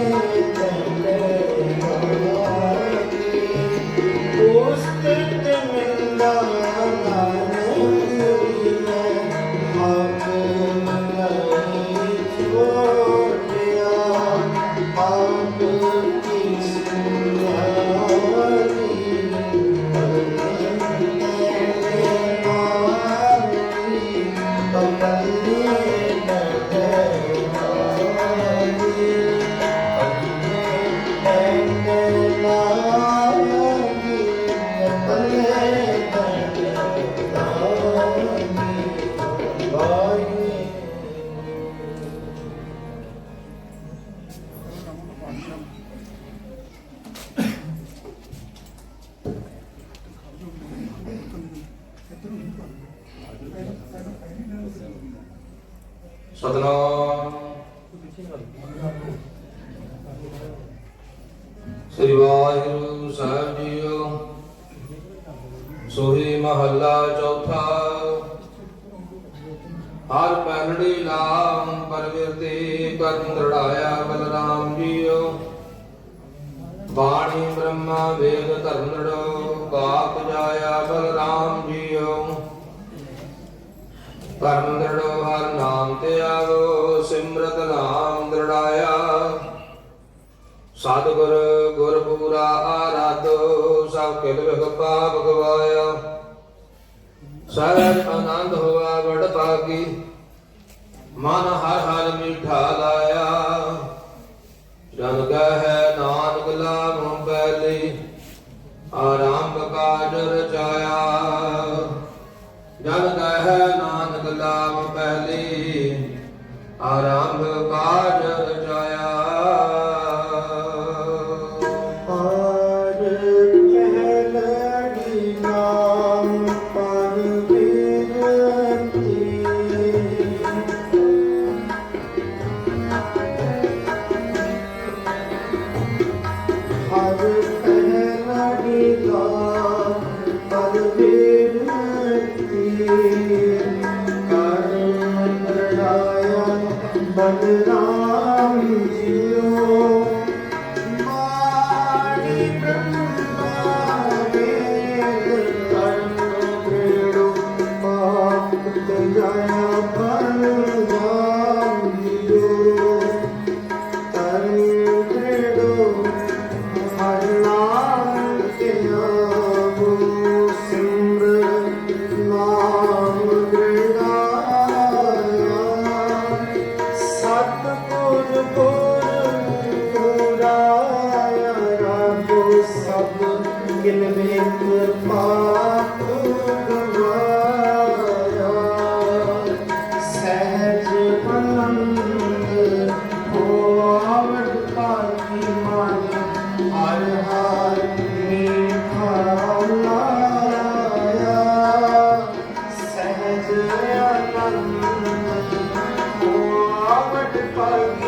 Amen. Satnam. ਸ੍ਰੀ ਵਾਹਿਗੁਰੂ ਸਾਹਿਬ ਜੀਓ। ਸੋਹੀ ਮਹੱਲਾ ਚੌਥਾ। ਹਰ ਪਹਿਲੜੀ ਨਾਮ ਪਰਵਿਰਤੇ ਕਰਨ ਦ੍ਰਿੜਾਇਆ ਬਲਰਾਮ ਜੀਓ। ਬਾਣੀ ਬ੍ਰਹਮਾ ਵੇਦ ਧਰਮ ਦੜੋ ਬਾਪ ਜਾਇਆ ਬਲਰਾਮ ਜੀਓ। ਕਰਮ ਦ੍ਰਿੜੋ ਸਿਮਰਤ ਨਾਮ ਦ੍ਰਿੜਾਇਆ। ਸਤਿਗੁਰ ਗੁਰ ਪੂਰਾ ਆਰਾਧੋ, ਸਭ ਕਿਲ ਵਿਖ ਪਾਪ ਗਵਾਇਆ। ਸਹਿਜ ਆਨੰਦ ਹੋਆ ਵਡ ਭਾਗੀ, ਮਨ ਹਰ ਹਰ ਮੀਠਾ ਲਾਇਆ। ਜਨ ਕਹੈ ਨਾਨਕ ਲਾਭ ਪਹਿਲੀ, ਆਰੰਭ ਕਾਜ ਰਚਾਇਆ। ਜਨ ਕਹੈ ਨਾਨਕ ਲਾਭ ਪਹਿਲੀ ਆਰੰਭ ਕਾਜ ਰਚਾਇਆ। ਪਾਰ ਪਹਿਲੜੀ ਨਾਮ ਪਰ ਬਿਰਤੀ ਹਰ ਪਹਿਲੜੀ ਨਾਮ ਪਰ ਬਿਰਤੀ ਬਲਰਾਮ are